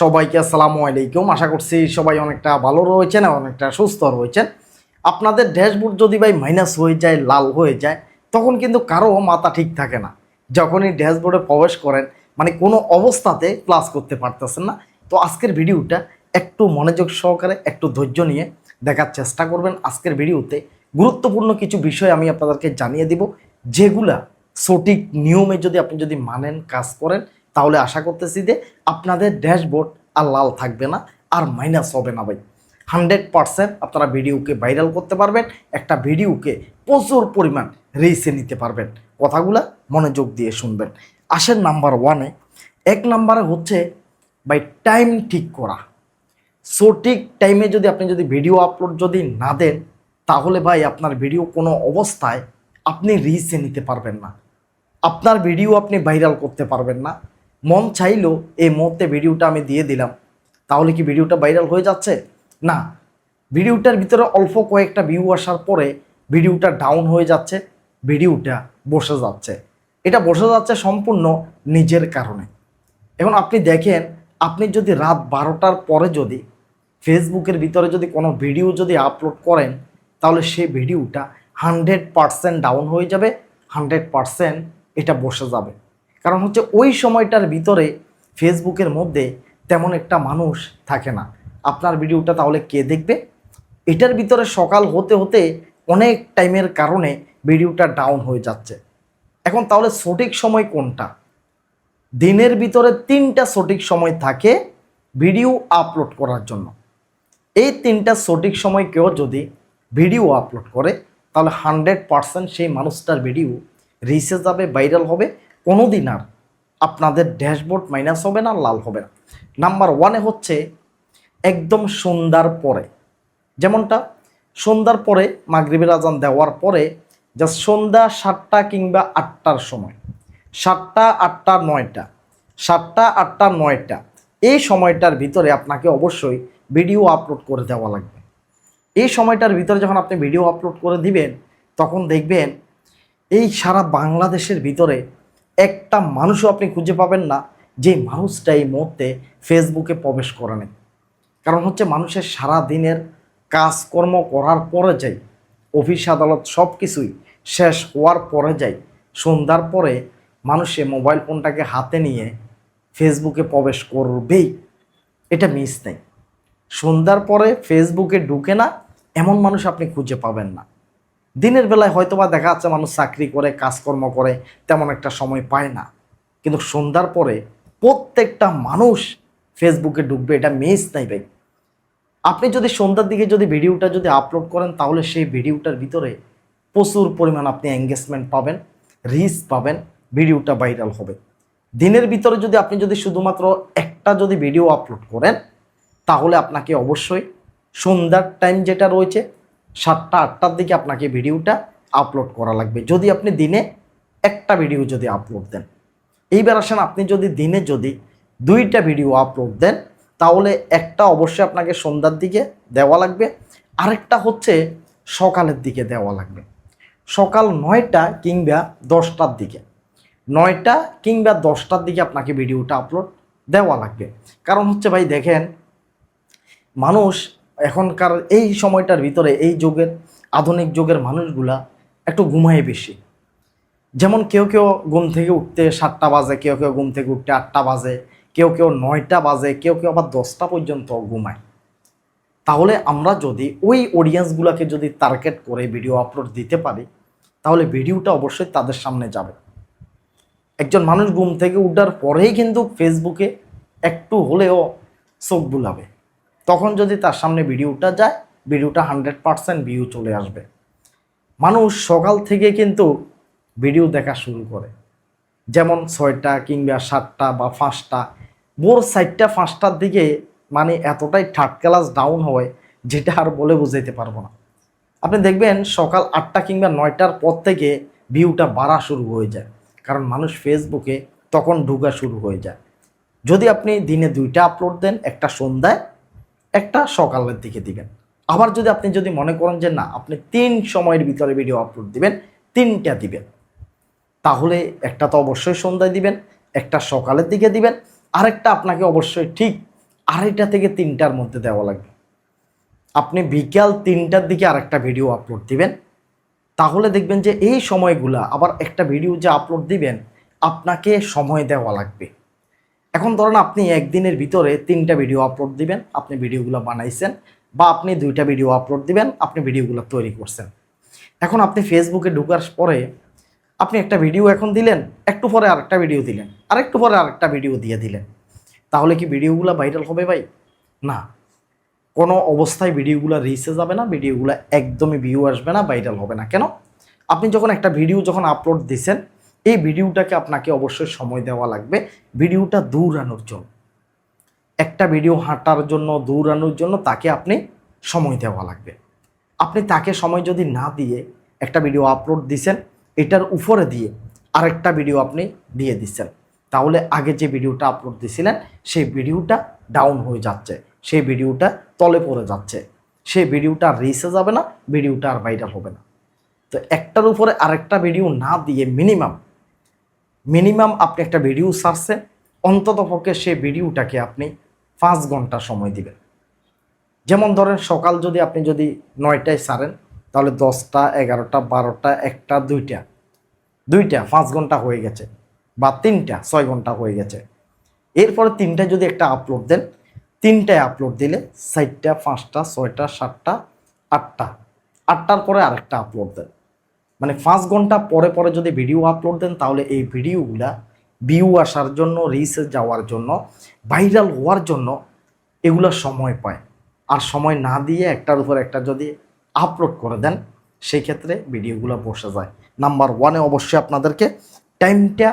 সবাইকে আসসালামু আলাইকুম। আশা করছি সবাই অনেকটা ভালো রয়েছেন অনেকটা সুস্থ রয়েছেন। আপনাদের ড্যাশবোর্ড যদি ভাই মাইনাস হয়ে যায়, লাল হয়ে যায়, তখন কিন্তু কারও মাথা ঠিক থাকে না। যখনই ড্যাশবোর্ডে প্রবেশ করেন মানে কোনো অবস্থাতে ক্লাস করতে পারতেছেন না। তো আজকের ভিডিওটা একটু মনোযোগ সহকারে, একটু ধৈর্য নিয়ে দেখার চেষ্টা করবেন। আজকের ভিডিওতে গুরুত্বপূর্ণ কিছু বিষয় আমি আপনাদেরকে জানিয়ে দিব, যেগুলা সঠিক নিয়মে যদি আপনি যদি মানেন, কাজ করেন তাহলে আশা করতেছি যে আপনাদের ড্যাশবোর্ড আর লাল থাকবে না, আর মাইনাস হবে না ভাই। হান্ড্রেড পারসেন্ট আপনারা ভিডিওকে ভাইরাল করতে পারবেন, একটা ভিডিওকে প্রচুর পরিমাণ রিসে নিতে পারবেন। কথাগুলা মনোযোগ দিয়ে শুনবেন। আসেন নাম্বার ওয়ানে এক নাম্বারে হচ্ছে, ভাই টাইম ঠিক করা। সঠিক টাইমে যদি আপনি যদি ভিডিও আপলোড যদি না দেন, তাহলে ভাই আপনার ভিডিও কোনো অবস্থায় আপনি রিচে নিতে পারবেন না। আপনার ভিডিও আপনি ভাইরাল করতে পারবেন না। মন চাইলেও এই মুহূর্তে ভিডিওটা আমি দিয়ে দিলাম। তাহলে কি ভিডিওটা ভাইরাল হয়ে যাচ্ছে? না। ভিডিওটার ভিতরে অল্প কয়েকটা ভিউ আসার পরে ভিডিওটা ডাউন হয়ে যাচ্ছে, ভিডিওটা বসে যাচ্ছে। এটা বসে যাচ্ছে সম্পূর্ণ নিজের কারণে। এখন আপনি দেখেন, আপনি যদি রাত বারোটার পরে যদি ফেসবুকের ভিতরে যদি কোনো ভিডিও যদি আপলোড করেন, তাহলে সেই ভিডিওটা হান্ড্রেড পারসেন্ট ডাউন হয়ে যাবে হান্ড্রেড পারসেন্ট এটা বসে যাবে। কারণ হচ্ছে ওই সময়টার ভিতরে ফেসবুকের মধ্যে তেমন একটা মানুষ থাকে না। আপনার ভিডিওটা তাহলে কে দেখবে? এটার ভিতরে সকাল হতে হতে অনেক টাইমের কারণে ভিডিওটা ডাউন হয়ে যাচ্ছে। এখন তাহলে সঠিক সময় কোনটা? দিনের ভিতরে তিনটা সঠিক সময় থাকে ভিডিও আপলোড করার জন্য। এই তিনটা সঠিক সময় কেউ যদি ভিডিও আপলোড করে, তাহলে হান্ড্রেড পারসেন্ট সেই মানুষটার ভিডিও রিসে যাবে ভাইরাল হবে। কোনো দিন আর আপনাদের ড্যাশবোর্ড মাইনাস হবে না, লাল হবে না। নাম্বার ওয়ানে হচ্ছে একদম সন্ধ্যার পরে। যেমনটা সন্ধ্যার পরে মাগরিবের আজান দেওয়ার পরে জাস্ট সন্ধ্যা সাতটা কিংবা আটটার সময়। সাতটা, আটটা, নয়টা। সাতটা, আটটা, নয়টা। এই সময়টার ভিতরে আপনাকে অবশ্যই ভিডিও আপলোড করে দেওয়া লাগবে। এই সময়টার ভিতরে যখন আপনি ভিডিও আপলোড করে দিবেন, তখন দেখবেন এই সারা বাংলাদেশের ভিতরে একটা মানুষও আপনি খুঁজে পাবেন না যে মানুষটা এই মুহূর্তে ফেসবুকে প্রবেশ করে নেই কারণ হচ্ছে মানুষের সারা দিনের কাজকর্ম করার পরে যাই, অফিস, আদালত সব কিছুই শেষ হওয়ার পরে যাই, সন্ধ্যার পরে মানুষে মোবাইল ফোনটাকে হাতে নিয়ে ফেসবুকে প্রবেশ করবেই। এটা মিস নেই। সন্ধ্যার পরে ফেসবুকে ঢুকে না, এমন মানুষ আপনি খুঁজে পাবেন না। দিনের বেলায় হয়তোবা দেখা যাচ্ছে মানুষ চাকরি করে, কাজকর্ম করে, তেমন একটা সময় পায় না। কিন্তু সন্ধ্যার পরে প্রত্যেকটা মানুষ ফেসবুকে ঢুকবে, এটা মিস নাই ভাই। আপনি যদি সন্ধ্যার দিকে যদি ভিডিওটা যদি আপলোড করেন, তাহলে সেই ভিডিওটার ভিতরে প্রচুর পরিমাণ আপনি এঙ্গেজমেন্ট পাবেন রিচ পাবেন, ভিডিওটা ভাইরাল হবে। দিনের ভিতরে যদি আপনি যদি শুধুমাত্র একটা যদি ভিডিও আপলোড করেন, তাহলে আপনাকে অবশ্যই সন্ধ্যার টাইম যেটা রয়েছে সাতটা, আটটার দিকে আপনাকে ভিডিওটা আপলোড করা লাগবে। যদি আপনি দিনে একটা ভিডিও যদি আপলোড দেন। এইবার আসেন, আপনি যদি দিনে যদি দুইটা ভিডিও আপলোড দেন, তাহলে একটা অবশ্যই আপনাকে সন্ধ্যার দিকে দেওয়া লাগবে। আরেকটা হচ্ছে সকালের দিকে দেওয়া লাগবে। সকাল নয়টা কিংবা দশটার দিকে। নয়টা কিংবা দশটার দিকে আপনাকে ভিডিওটা আপলোড দেওয়া লাগবে। কারণ হচ্ছে ভাই, দেখেন, মানুষ এখনকার এই সময়টার ভিতরে এই যুগের আধুনিক যুগের মানুষগুলা একটু ঘুমায় বেশি। যেমন কেউ কেউ ঘুম থেকে উঠতে সাতটা বাজে, কেউ কেউ ঘুম থেকে উঠতে আটটা বাজে, কেউ কেউ নয়টা বাজে, কেউ কেউ আবার দশটা পর্যন্ত ঘুমায়। তাহলে আমরা যদি ওই অডিয়েন্সগুলোকে যদি টার্গেট করে ভিডিও আপলোড দিতে পারি, তাহলে ভিডিওটা অবশ্যই তাদের সামনে যাবে। একজন মানুষ ঘুম থেকে উঠার পরেই কিন্তু ফেসবুকে একটু হলেও চোখ বুলাবে। তখন যদি তার সামনে ভিডিওটা যায়, ভিডিওটা হান্ড্রেড পারসেন্ট ভিউ চলে আসবে। মানুষ সকাল থেকে কিন্তু ভিডিও দেখা শুরু করে। যেমন ছয়টা কিংবা সাতটা বা পাঁচটা ভোর চারটা পাঁচটার দিকে মানে এতটাই থার্ড ক্লাস ডাউন হয়, যেটা আর বলে বুঝাইতে পারব না। আপনি দেখবেন সকাল আটটা কিংবা নয়টার পর থেকে ভিউটা বাড়া শুরু হয়ে যায়। কারণ মানুষ ফেসবুকে তখন ঢুকা শুরু হয়ে যায়। যদি আপনি দিনে দুইটা আপলোড দেন, একটা সন্ধ্যায় একটা সকালের দিকে দিবেন। আবার যদি আপনি যদি মনে করেন যে না, আপনি তিন সময়ের ভিতরে ভিডিও আপলোড দিবেন, তিনটা দিবেন। তাহলে একটা তো অবশ্যই সন্ধ্যায় দিবেন, একটা সকালের দিকে দিবেন, আরেকটা আপনাকে অবশ্যই ঠিক আড়াইটা থেকে তিনটার মধ্যে দেওয়া লাগবে। আপনি বিকাল তিনটার দিকে আরেকটা ভিডিও আপলোড দিবেন, তাহলে দেখবেন যে এই সময়গুলা আবার একটা ভিডিও যে আপলোড দিবেন, আপনাকে সময় দেওয়া লাগবে। এখন ধরেন আপনি একদিনের ভিতরে তিনটা ভিডিও আপলোড দিবেন, আপনি ভিডিওগুলো বানাইছেন বা আপনি দুইটা ভিডিও আপলোড দিবেন, আপনি ভিডিওগুলো তৈরি করছেন। এখন আপনি ফেসবুকে ঢুকার পরে আপনি একটা ভিডিও এখন দিলেন, একটু পরে আরেকটা ভিডিও দিলেন, আরেকটু পরে আরেকটা ভিডিও দিয়ে দিলেন। তাহলে কি ভিডিওগুলো ভাইরাল হবে ভাই? না। কোনো অবস্থায় ভিডিওগুলো রিচে যাবে না ভিডিওগুলো একদমই ভিউ আসবে না ভাইরাল হবে না। কেন? আপনি যখন একটা ভিডিও যখন আপলোড দিছেন এই ভিডিওটাকে আপনাকে অবশ্যই সময় দেওয়া লাগবে। ভিডিওটা দৌড়ানোর জন্য। একটা ভিডিও হাঁটার জন্য, দৌড়ানোর জন্য তাকে আপনি সময় দেওয়া লাগবে। আপনি তাকে সময় যদি না দিয়ে একটা ভিডিও আপলোড দিছেন, এটার উপরে দিয়ে আরেকটা ভিডিও আপনি দিয়ে দিচ্ছেন তাহলে আগে যে ভিডিওটা আপলোড দিছিলেন, সেই ভিডিওটা ডাউন হয়ে যাচ্ছে, সেই ভিডিওটা তলে পড়ে যাচ্ছে, সেই ভিডিওটা রিসে যাবে না, ভিডিওটা আর ভাইরাল হবে না। তো একটার উপরে আরেকটা ভিডিও না দিয়ে মিনিমাম মিনিমাম আপনি একটা ভিডিও সারছে, অন্তত পক্ষে সেই ভিডিওটাকে আপনি পাঁচ ঘণ্টা সময় দিবেন। যেমন ধরেন সকাল যদি আপনি যদি নয়টায় সারেন, তাহলে দশটা, এগারোটা, বারোটা, একটা, দুইটা। দুইটা, পাঁচ ঘণ্টা হয়ে গেছে বা তিনটা, ছয় ঘণ্টা হয়ে গেছে। এরপরে তিনটায় যদি একটা আপলোড দেন, তিনটায় আপলোড দিলে চারটা, পাঁচটা, ছয়টা, সাতটা, আটটা। আটটার পরে আরেকটা আপলোড দেন। মানে পাঁচ ঘণ্টা পরে পরে যদি ভিডিও আপলোড দেন, তাহলে এই ভিডিওগুলা ভিউ আসার জন্য রিসে যাওয়ার জন্য ভাইরাল হওয়ার জন্য এগুলা সময় পায়। আর সময় না দিয়ে একটার উপর একটা যদি আপলোড করে দেন, সেই ক্ষেত্রে ভিডিওগুলো বসে যায়। নাম্বার ওয়ানে অবশ্যই আপনাদেরকে টাইমটা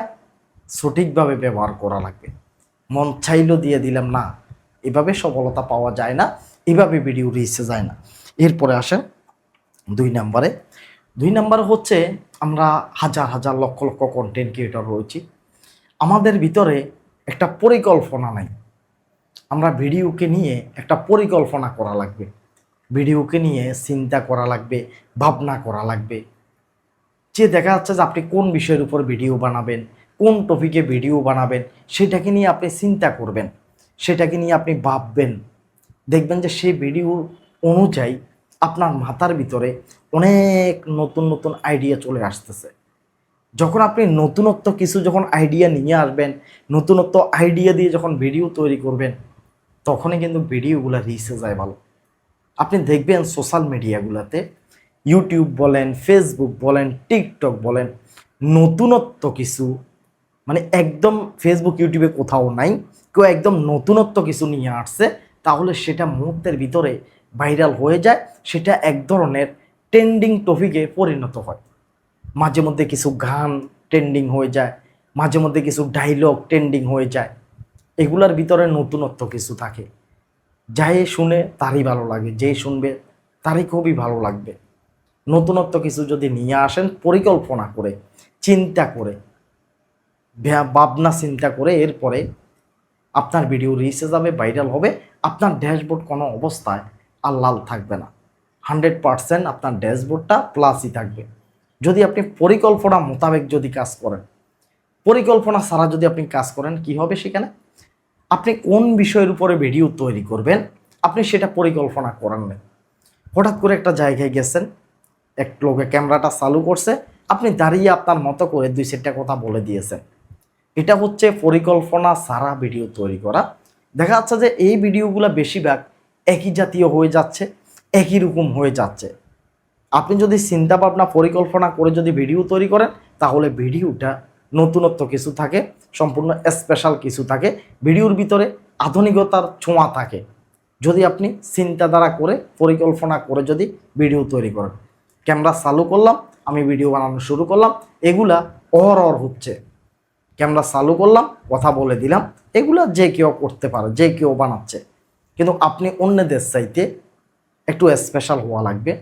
সঠিকভাবে ব্যবহার করা লাগবে। মন চাইলো দিয়ে দিলাম, না, এভাবে সফলতা পাওয়া যায় না, এভাবে ভিডিও রিসে যায় না। এরপরে আসেন দুই নম্বরে দুই নম্বর হচ্ছে আমরা হাজার হাজার লক্ষ লক্ষ কন্টেন্ট ক্রিয়েটর রয়েছি। আমাদের ভিতরে একটা পরিকল্পনা নাই। আমরা ভিডিওকে নিয়ে একটা পরিকল্পনা করা লাগবে। ভিডিওকে নিয়ে চিন্তা করা লাগবে, ভাবনা করা লাগবে। যে দেখা যাচ্ছে যে আপনি কোন বিষয়ের উপর ভিডিও বানাবেন, কোন টপিকে ভিডিও বানাবেন, সেটাকে নিয়ে আপনি চিন্তা করবেন, সেটাকে নিয়ে আপনি ভাববেন। দেখবেন যে সেই ভিডিও অনুযায়ী আপনার মাথার ভিতরে অনেক নতুন নতুন আইডিয়া চলে আসতেছে। যখন আপনি নতুনত্ব কিছু যখন আইডিয়া নিয়ে আসবেন, নতুনত্ব আইডিয়া দিয়ে যখন ভিডিও তৈরি করবেন, তখনই কিন্তু ভিডিওগুলো রিচে যায় ভালো। আপনি দেখবেন সোশ্যাল মিডিয়াগুলোতে ইউটিউব বলেন ফেসবুক বলেন টিকটক বলেন, নতুনত্ব কিছু মানে একদম ফেসবুক ইউটিউবে কোথাও নাই, কেউ একদম নতুনত্ব কিছু নিয়ে আসছে, তাহলে সেটা মুহূর্তের ভিতরে ভাইরাল হয়ে যায়, সেটা এক ধরনের ট্রেন্ডিং টপিকে পরিণত হয়। মাঝে মধ্যে কিছু গান ট্রেন্ডিং হয়ে যায়, মাঝে মধ্যে কিছু ডায়লগ ট্রেন্ডিং হয়ে যায়। এগুলার ভিতরে নতুনত্ব কিছু থাকে। যাই শুনে তারই ভালো লাগে, যেই শুনবে তারই খুবই ভালো লাগবে। নতুনত্ব কিছু যদি নিয়ে আসেন, পরিকল্পনা করে, চিন্তা করে ভাবনা চিন্তা করে এরপরে আপনার ভিডিও রিচে যাবে ভাইরাল হবে, আপনার ড্যাশবোর্ড কোনো অবস্থায় আর লাল থাকবে না। হান্ড্রেড পারসেন্ট আপনার ড্যাশবোর্ডটা প্লাসই থাকবে। যদি আপনি পরিকল্পনা মোতাবেক যদি কাজ করেন, পরিকল্পনা ছাড়া যদি আপনি কাজ করেন, কি হবে সেখানে? আপনি কোন বিষয়ের উপরে ভিডিও তৈরি করবেন, আপনি সেটা পরিকল্পনা করেন না হঠাৎ করে একটা জায়গায় গেছেন, এক লোকে ক্যামেরাটা চালু করছে, আপনি দাঁড়িয়ে আপনার মতো করে দুই চারটা কথা বলে দিয়েছেন। এটা হচ্ছে পরিকল্পনা সারা ভিডিও তৈরি করা। দেখা যাচ্ছে যে এই ভিডিওগুলো বেশিরভাগ একই জাতীয় হয়ে যাচ্ছে, একই রকম হয়ে যাচ্ছে। আপনি যদি চিন্তা ভাবনা পরিকল্পনা করে যদি ভিডিও তৈরি করেন, তাহলে ভিডিওটা নতুনত্ব কিছু থাকে, সম্পূর্ণ স্পেশাল কিছু থাকে, ভিডিওর ভিতরে আধুনিকতার ছোঁয়া থাকে। যদি আপনি চিন্তাধারা করে, পরিকল্পনা করে যদি ভিডিও তৈরি করেন। ক্যামেরা চালু করলাম, আমি ভিডিও বানানো শুরু করলাম, এগুলা অহরহর হচ্ছে। ক্যামেরা চালু করলাম, কথা বলে দিলাম, এগুলা যে কেউ করতে পারে, যে কেউ বানাচ্ছে। কিন্তু আপনি অন্যদের চাইতে একটু স্পেশাল হওয়া লাগবে,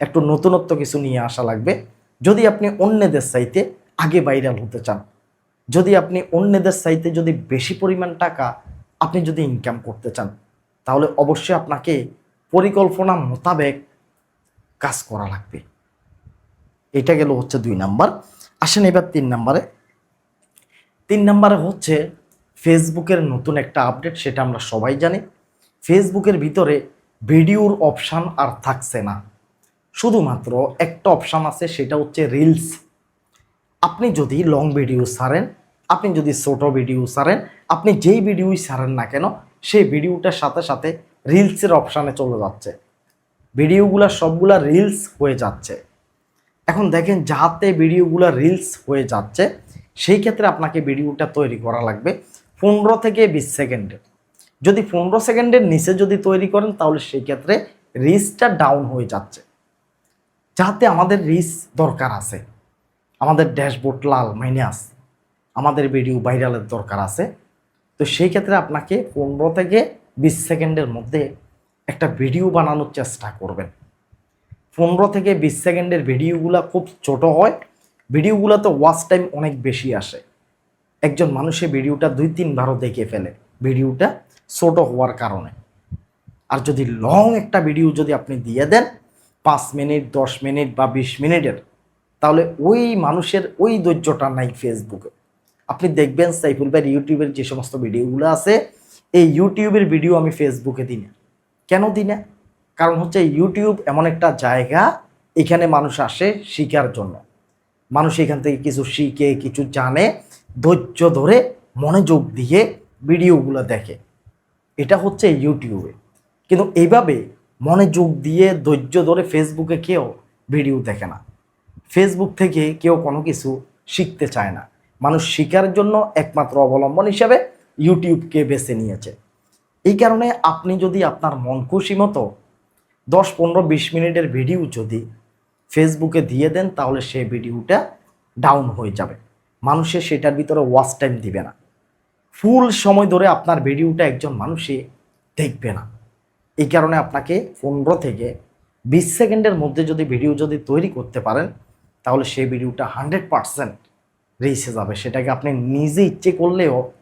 একটু নতুনত্ব কিছু নিয়ে আসা লাগবে। যদি আপনি অন্যদের চাইতে আগে ভাইরাল হতে চান, যদি আপনি অন্যদের চাইতে যদি বেশি পরিমাণ টাকা আপনি যদি ইনকাম করতে চান, তাহলে অবশ্যই আপনাকে পরিকল্পনা মোতাবেক কাজ করা লাগবে। এটা গেল হচ্ছে দুই নাম্বার। আসেন এবার তিন নাম্বারে। তিন নাম্বারে হচ্ছে ফেসবুকের নতুন একটা আপডেট সেটা আমরা সবাই জানি। ফেসবুকের ভিতরে ভিডিওর অপশান আর থাকছে না। শুধুমাত্র একটা অপশান আছে, সেটা হচ্ছে রিলস আপনি যদি লং ভিডিও সারেন আপনি যদি ছোট ভিডিও সারেন আপনি যেই ভিডিওই সারেন না কেন, সেই ভিডিওটার সাথে সাথে রিলসের অপশানে চলে যাচ্ছে। ভিডিওগুলো সবগুলা রিলস হয়ে যাচ্ছে। এখন দেখেন, যাতে ভিডিওগুলো রিলস হয়ে যাচ্ছে, সেই ক্ষেত্রে আপনাকে ভিডিওটা তৈরি করা লাগবে পনেরো থেকে বিশ সেকেন্ডের। যদি পনেরো সেকেন্ডের নিচে যদি তৈরি করেন, তাহলে সেই ক্ষেত্রে রিচটা ডাউন হয়ে যাচ্ছে। যাতে আমাদের রিচ দরকার আছে। আমাদের ড্যাশবোর্ড লাল মাইনাস আমাদের ভিডিও ভাইরালের দরকার আছে। তো সেই ক্ষেত্রে আপনাকে পনেরো থেকে বিশ সেকেন্ডের মধ্যে একটা ভিডিও বানানোর চেষ্টা করবেন। পনেরো থেকে বিশ সেকেন্ডের ভিডিওগুলো খুব ছোট হয়। ভিডিওগুলোতে ওয়াচ টাইম অনেক বেশি আসে। একজন মানুষের ভিডিওটা দুই তিনবারও দেখে ফেলে। ভিডিওটা ছোট হওয়ার কারণে। আর যদি লং একটা ভিডিও যদি আপনি দিয়ে দেন, পাঁচ মিনিট, দশ মিনিট বা বিশ মিনিটের, তাহলে ওই মানুষের ওই ধৈর্যটা নাই ফেসবুকে আপনি দেখবেন সাইফুল ভাই ইউটিউবের যে সমস্ত ভিডিওগুলো আছে, এই ইউটিউবের ভিডিও আমি ফেসবুকে দিই না। কেন দিই না? কারণ হচ্ছে ইউটিউব এমন একটা জায়গা, এখানে মানুষ আসে শিখার জন্য। মানুষ এখান থেকে কিছু শিখে, কিছু জানে, ধৈর্য ধরে মনোযোগ দিয়ে ভিডিওগুলো দেখে। এটা হচ্ছে ইউটিউবে কিন্তু এইভাবে মনোযোগ দিয়ে ধৈর্য ধরে ফেসবুকে কেউ ভিডিও দেখে না। ফেসবুক থেকে কেউ কোনো কিছু শিখতে চায় না। মানুষ শিকার জন্য একমাত্র অবলম্বন হিসাবে ইউটিউবকে বেছে নিয়েছে। এই কারণে আপনি যদি আপনার মন খুশি মতো দশ, পনেরো, বিশ মিনিটের ভিডিও যদি ফেসবুকে দিয়ে দেন, তাহলে সেই ভিডিওটা ডাউন হয়ে যাবে। মানুষের সেটার ভিতরে ওয়াচ টাইম দিবে না। ফুল সময় ধরে আপনার ভিডিওটা একজন মানুষই দেখবে না। এই কারণে আপনাকে পনেরো থেকে বিশ সেকেন্ডের মধ্যে যদি ভিডিও যদি তৈরি করতে পারেন, তাহলে সেই ভিডিওটা হান্ড্রেড পারসেন্ট রিচে যাবে। সেটাকে আপনি নিজে ইচ্ছে করলেও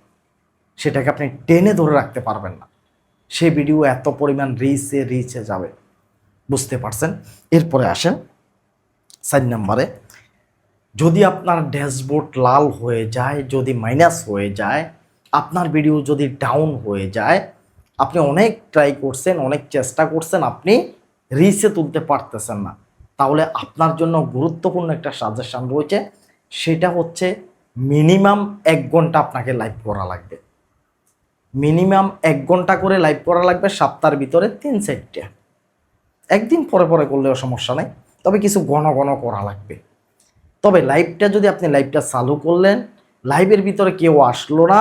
সেটাকে আপনি টেনে ধরে রাখতে পারবেন না। সেই ভিডিও এত পরিমাণ রিচে রিচে যাবে। বুঝতে পারছেন? এরপরে আসেন চার নাম্বারে। যদি আপনার ড্যাশবোর্ড লাল হয়ে যায়, যদি মাইনাস হয়ে যায় আপনার ভিডিও যদি ডাউন হয়ে যায়, আপনি অনেক ট্রাই করছেন, অনেক চেষ্টা করছেন, আপনি রিসে তুলতে পারতেছেন না। তাহলে আপনার জন্য গুরুত্বপূর্ণ একটা সাজেশান রয়েছে, সেটা হচ্ছে মিনিমাম এক ঘণ্টা আপনাকে লাইভ করা লাগবে। মিনিমাম এক ঘণ্টা করে লাইভ করা লাগবে সপ্তাহের ভিতরে তিন চারটে। একদিন পরে পরে করলেও সমস্যা নেই, তবে কিছু ঘন ঘন করা লাগবে। তবে লাইভটা যদি আপনি লাইভটা চালু করলেন লাইভের ভিতরে কেউ আসলো না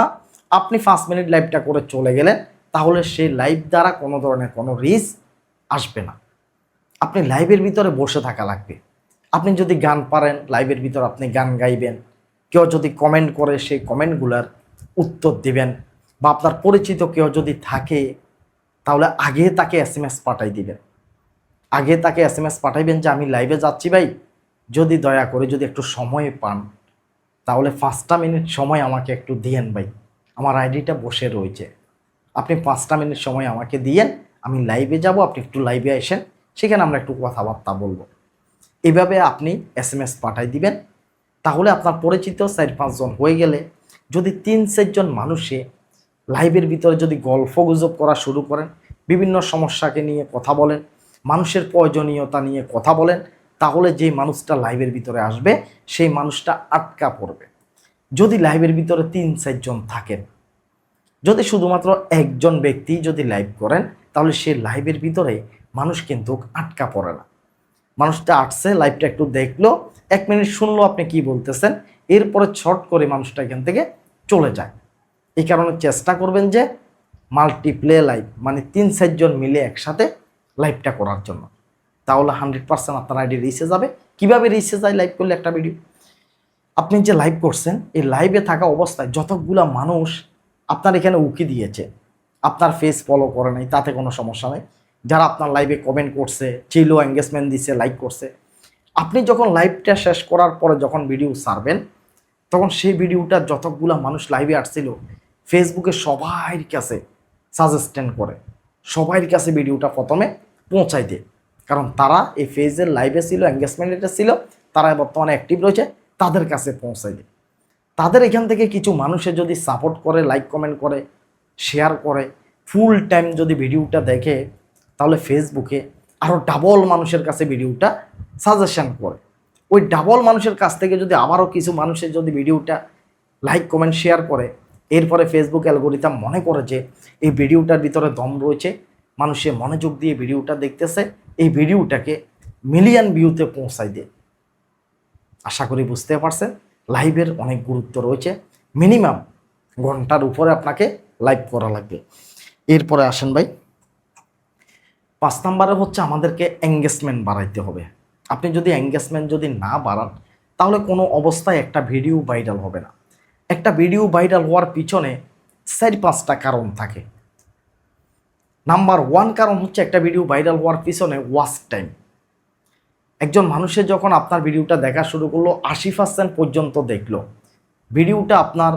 আপনি পাঁচ মিনিট লাইভটা করে চলে গেলেন, তাহলে সেই লাইভ দ্বারা কোনো ধরনের কোনো রিস্ক আসবে না। আপনি লাইভের ভিতরে বসে থাকা লাগবে। আপনি যদি গান পারেন, লাইভের ভিতর আপনি গান গাইবেন, কেউ যদি কমেন্ট করে, সেই কমেন্টগুলার উত্তর দিবেন বা আপনার পরিচিত কেউ যদি থাকে, তাহলে আগে তাকে এস এম এস পাঠাই দিবেন। আগে তাকে এস এম এস পাঠাইবেন যে, আমি লাইভে যাচ্ছি ভাই। যদি দয়া করে যদি একটু সময় পান, তাহলে পাঁচটা মিনিট সময় আমাকে একটু দিয়েন ভাই। আমার আইডিটা বসে রয়েছে। আপনি পাঁচটা মিনিট সময় আমাকে দিয়েন আমি লাইভে যাব, আপনি একটু লাইভে আসেন, সেখানে আমরা একটু কথাবার্তা বলব। এভাবে আপনি এস এম এস পাঠাই দিবেন, তাহলে আপনার পরিচিত চার পাঁচজন হয়ে গেলে, যদি তিন চারজন মানুষে লাইভের ভিতরে যদি গল্প গুজব করা শুরু করেন, বিভিন্ন সমস্যাকে নিয়ে কথা বলেন, মানুষের প্রয়োজনীয়তা নিয়ে কথা বলেন, তাহলে যে মানুষটা লাইভের ভিতরে আসবে, সেই মানুষটা আটকা পড়বে। যদি লাইভের ভিতরে তিন চারজন থাকেন, যদি শুধুমাত্র একজন ব্যক্তি যদি লাইভ করেন, তাহলে সে লাইভের ভিতরে মানুষ কিন্তু আটকা পড়ে না। মানুষটা আসছে, লাইভটা একটু দেখল, এক মিনিট শুনলো আপনি কি বলতেছেন, এরপরে ছট করে মানুষটা এখান থেকে চলে যায়। এই কারণে চেষ্টা করবেন যে মাল্টিপ্লে লাইভ মানে তিন চারজন মিলে একসাথে লাইভটা করার জন্য। তাহলে হান্ড্রেড পার্সেন্ট আপনার আইডি রিসে যাবে। কীভাবে রিসে যায় লাইভ করলে একটা ভিডিও আপনি যে লাইভ করছেন, এই লাইভে থাকা অবস্থায় যতগুলা মানুষ আপনার এখানে উকি দিয়েছে, আপনার ফেস ফলো করে নাই, তাতে কোনো সমস্যা নেই। যারা আপনার লাইভে কমেন্ট করছে চিলো এঙ্গেজমেন্ট দিচ্ছে লাইক করছে। আপনি যখন লাইভটা শেষ করার পরে যখন ভিডিও সারবেন তখন সেই ভিডিওটা যতগুলা মানুষ লাইভে আসছিল ফেসবুকে সবার কাছে সাজেস্টেন্ট করে সবার কাছে ভিডিওটা প্রথমে পৌঁছাই দেয়। কারণ তারা এই ফেজের লাইভে ছিল এঙ্গেজমেন্টে ছিল, তারা বর্তমানে অ্যাক্টিভ রয়েছে। তাদের কাছে পৌঁছাই দেয় তাদের এখান থেকে কিছু মানুষে যদি সাপোর্ট করে লাইক কমেন্ট করে শেয়ার করে ফুল টাইম যদি ভিডিওটা দেখে, তাহলে ফেসবুকে আরও ডাবল মানুষের কাছে ভিডিওটা সাজেশন করে। ওই ডাবল মানুষের কাছ থেকে যদি আবারও কিছু মানুষের যদি ভিডিওটা লাইক কমেন্ট শেয়ার করে, এরপরে ফেসবুক অ্যালগোরিথাম মনে করে যে এই ভিডিওটার ভিতরে দম রয়েছে মানুষের মনোযোগ দিয়ে ভিডিওটা দেখতেছে, এই ভিডিওটাকে মিলিয়ন ভিউতে পৌঁছাই দেয়। আশা করি বুঝতে পারছেন, লাইভের অনেক গুরুত্ব রয়েছে। মিনিমাম ঘণ্টার উপরে আপনাকে লাইভ করা লাগবে। এরপরে আসেন ভাই। পাঁচ নাম্বারে হচ্ছে আমাদেরকে এঙ্গেজমেন্ট বাড়াইতে হবে। আপনি যদি এঙ্গেজমেন্ট যদি না বাড়ান, তাহলে কোনো অবস্থায় একটা ভিডিও ভাইরাল হবে না। একটা ভিডিও ভাইরাল হওয়ার পিছনে চারি পাঁচটা কারণ থাকে। নাম্বার ওয়ান কারণ হচ্ছে একটা ভিডিও ভাইরাল হওয়ার পিছনে ওয়াচ টাইম একজন মানুষের যখন আপনার ভিডিওটা দেখা শুরু করল, আশি পার্সেন্ট পর্যন্ত দেখল। ভিডিওটা আপনার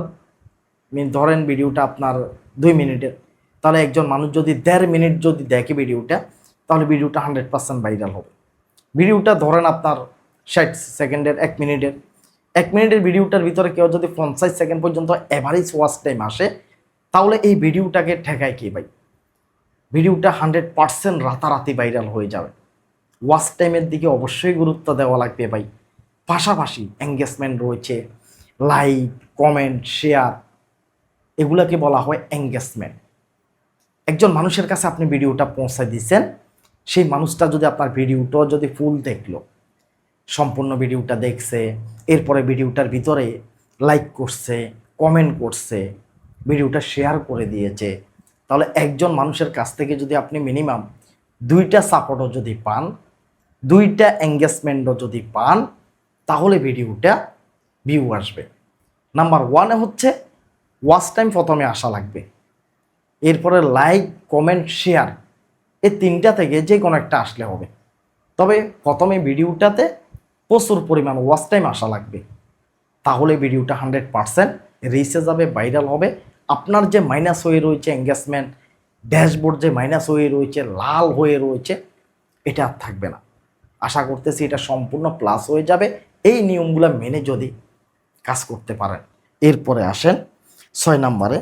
ধরেন ভিডিওটা আপনার দুই মিনিটের। তাহলে একজন মানুষ যদি দেড় মিনিট যদি দেখে ভিডিওটা, তাহলে ভিডিওটা হান্ড্রেড পার্সেন্ট ভাইরাল হবে। ভিডিওটা ধরেন আপনার ষাট সেকেন্ডের, এক মিনিটের। এক মিনিটের ভিডিওটার ভিতরে কেউ যদি পঞ্চাশ সেকেন্ড পর্যন্ত অ্যাভারেজ ওয়াচ টাইম আসে, তাহলে এই ভিডিওটাকে ঠেকায় কি ভাই? ভিডিওটা হান্ড্রেড পার্সেন্ট রাতারাতি ভাইরাল হয়ে যাবে। ওয়াচ টাইমের দিকে অবশ্যই গুরুত্ব দেওয়া লাগবে ভাই। পাশাপাশি এঙ্গেজমেন্ট রয়েছে। লাইক কমেন্ট শেয়ার এগুলাকে বলা হয় এঙ্গেজমেন্ট একজন মানুষের কাছে আপনি ভিডিওটা পৌঁছায় দিচ্ছেন সেই মানুষটা যদি আপনার ভিডিওটা যদি ফুল দেখল, সম্পূর্ণ ভিডিওটা দেখছে, এরপরে ভিডিওটার ভিতরে লাইক করছে কমেন্ট করছে, ভিডিওটা শেয়ার করে দিয়েছে, তাহলে একজন মানুষের কাছ থেকে যদি আপনি মিনিমাম দুইটা সাপোর্টও যদি পান দুইটা এঙ্গেজমেন্টও যদি পান, তাহলে ভিডিওটা ভিউ আসবে। নাম্বার ওয়ানে হচ্ছে ওয়াচ টাইম প্রথমে আসা লাগবে। এরপরে লাইক কমেন্ট শেয়ার এই তিনটা থেকে যে কোনো একটা আসলে হবে। তবে প্রথমে ভিডিওটাতে প্রচুর পরিমাণ ওয়াচ টাইম আসা লাগবে। তাহলে ভিডিওটা হান্ড্রেড পারসেন্ট রিচে যাবে ভাইরাল হবে। আপনার যে মাইনাস হয়ে রয়েছে এঙ্গেজমেন্ট ড্যাশবোর্ড যে মাইনাস হয়ে রয়েছে, লাল হয়ে রয়েছে, এটা আর থাকবে না। আশা করতেছি এটা সম্পূর্ণ প্লাস হয়ে যাবে। এই নিয়মগুলো মেনে যদি কাজ করতে পারেন। এরপরে আসেন ছয় নম্বরে।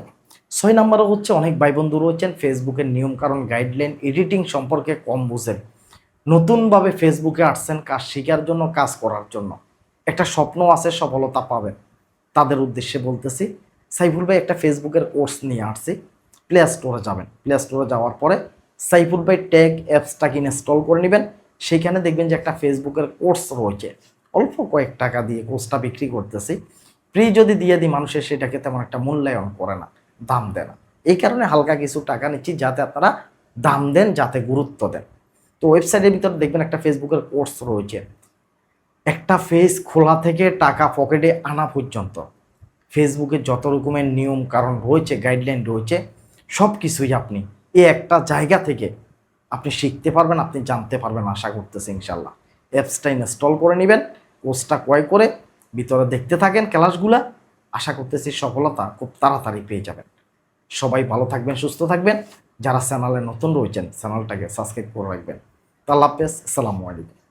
ছয় নম্বরে হচ্ছে অনেক ভাই বন্ধু রয়েছেন, ফেসবুকের নিয়মকানুন গাইডলাইন এডিটিং সম্পর্কে কম বুঝেন। নতুনভাবে ফেসবুকে আসছেন কাজ শেখার জন্য, কাজ করার জন্য। একটা স্বপ্ন আছে, সফলতা পাবেন। তাদের উদ্দেশ্যে বলতেছি, সাইফুল ভাই একটা ফেসবুকের কোর্স নিয়ে আসছি। প্লে স্টোরে যাবেন। প্লে স্টোরে যাওয়ার পরে সাইফুল ভাই ট্যাগ অ্যাপসটাকে ইনস্টল করে নেবেন। সেইখানে দেখবেন যে একটা ফেসবুকের কোর্স রয়েছে। অল্প কয়েক টাকা দিয়ে কোর্সটা বিক্রি করতেছি। ফ্রি যদি দিয়ে দিই মানুষের সেটাকে তেমন একটা মূল্যায়ন করে না, দাম দেয় না। এই কারণে হালকা কিছু টাকা নিচ্ছি যাতে আপনারা দাম দেন, যাতে গুরুত্ব দেন। তো ওয়েবসাইটের ভিতরে দেখবেন একটা ফেসবুকের কোর্স রয়েছে। একটা ফেস খোলা থেকে টাকা পকেটে আনা পর্যন্ত। ফেসবুকে যত রকমের নিয়ম কারণ রয়েছে গাইডলাইন রয়েছে সব কিছুই আপনি এই একটা জায়গা থেকে আপনি শিখতে পারবেন, আপনি জানতে পারবেন আশা করতেছি ইনশাল্লাহ অ্যাপসটা ইনস্টল করে নেবেন, কোর্সটা ক্রয় করে ভিতরে দেখতে থাকেন ক্লাসগুলা, আশা করতেছি সফলতা খুব তাড়াতাড়ি পেয়ে যাবেন। সবাই ভালো থাকবেন, সুস্থ থাকবেন। যারা চ্যানেলে নতুন রয়েছেন, চ্যানেলটাকে সাবস্ক্রাইব করে রাখবেন। আল্লাহ হাফেজ, আসসালামু আলাইকুম।